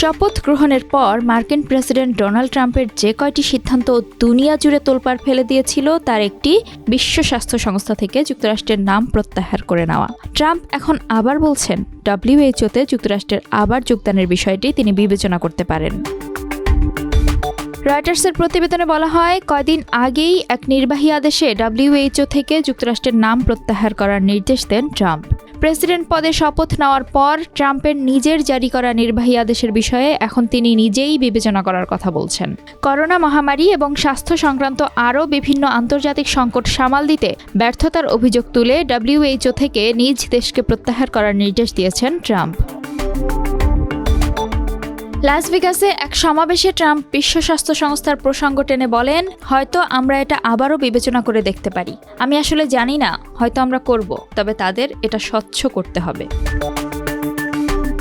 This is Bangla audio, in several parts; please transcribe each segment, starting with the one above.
শপথ গ্রহণের পর মার্কিন প্রেসিডেন্ট ডোনাল্ড ট্রাম্পের যে কয়টি সিদ্ধান্ত দুনিয়া জুড়ে তোলপাড় ফেলে দিয়েছিল, তার একটি বিশ্ব স্বাস্থ্য সংস্থা থেকে যুক্তরাষ্ট্রের নাম প্রত্যাহার করে নেওয়া। ট্রাম্প এখন আবার বলছেন, ডব্লিউএইচওতে যুক্তরাষ্ট্রের আবার যোগদানের বিষয়টি তিনি বিবেচনা করতে পারেন। রয়টার্সের প্রতিবেদনে বলা হয়, কয়দিন আগেই এক নির্বাহী আদেশে ডব্লিউএইচও থেকে যুক্তরাষ্ট্রের নাম প্রত্যাহার করার নির্দেশ দেন ট্রাম্প। প্রেসিডেন্ট পদে শপথ নেওয়ার পর ট্রাম্পের নিজের জারি করা নির্বাহী আদেশের বিষয়ে এখন তিনি নিজেই বিবেচনা করার কথা বলছেন। করোনা মহামারী এবং স্বাস্থ্য সংক্রান্ত আরও বিভিন্ন আন্তর্জাতিক সংকট সামাল দিতে ব্যর্থতার অভিযোগ তুলে ডাব্লিউএইচও থেকে নিজ দেশকে প্রত্যাহার করার নির্দেশ দিয়েছেন ট্রাম্প। লাস ভেগাসে এক সমাবেশে ট্রাম্প বিশ্ব স্বাস্থ্য সংস্থার প্রসঙ্গ টেনে বলেন, হয়তো আমরা এটা আবারও বিবেচনা করে দেখতে পারি। আমি আসলে জানি না, হয়তো আমরা করব, তবে তাদের এটা স্বচ্ছ করতে হবে।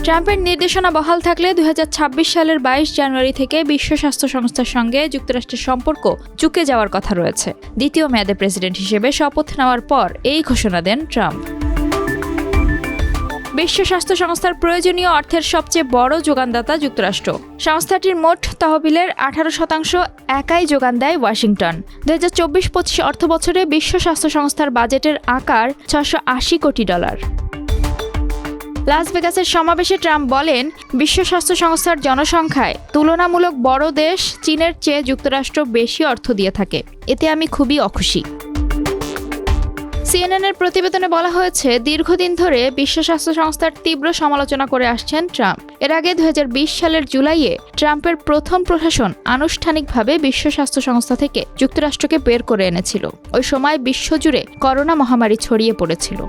ট্রাম্পের নির্দেশনা বহাল থাকলে দু হাজার ছাব্বিশ সালের বাইশ জানুয়ারি থেকে বিশ্ব স্বাস্থ্য সংস্থার সঙ্গে যুক্তরাষ্ট্রের সম্পর্ক চুকে যাওয়ার কথা রয়েছে। দ্বিতীয় মেয়াদে প্রেসিডেন্ট হিসেবে শপথ নেওয়ার পর এই ঘোষণা দেন ট্রাম্প। বিশ্ব স্বাস্থ্য সংস্থার প্রয়োজনীয় অর্থের সবচেয়ে বড় যোগানদাতা যুক্তরাষ্ট্র। সংস্থাটির মোট তহবিলের আঠারো শতাংশ একাই যোগান দেয় ওয়াশিংটন। দু হাজার চব্বিশ পঁচিশ অর্থ বছরে বিশ্ব স্বাস্থ্য সংস্থার বাজেটের আকার ছশো আশি কোটি ডলার। লাস ভেগাসের সমাবেশে ট্রাম্প বলেন, বিশ্ব স্বাস্থ্য সংস্থার জনসংখ্যায় তুলনামূলক বড় দেশ চীনের চেয়ে যুক্তরাষ্ট্র বেশি অর্থ দিয়ে থাকে। এতে আমি খুবই অখুশি। সিএনএনের প্রতিবেদনে বলা হয়েছে, দীর্ঘদিন ধরে বিশ্ব স্বাস্থ্য সংস্থার তীব্র সমালোচনা করে আসছেন ট্রাম্প। এর আগে দু হাজার বিশ সালের জুলাইয়ে ট্রাম্পের প্রথম প্রশাসন আনুষ্ঠানিকভাবে বিশ্ব স্বাস্থ্য সংস্থা থেকে যুক্তরাষ্ট্রকে বের করে এনেছিল। ওই সময় বিশ্বজুড়ে করোনা মহামারী ছড়িয়ে পড়েছিল।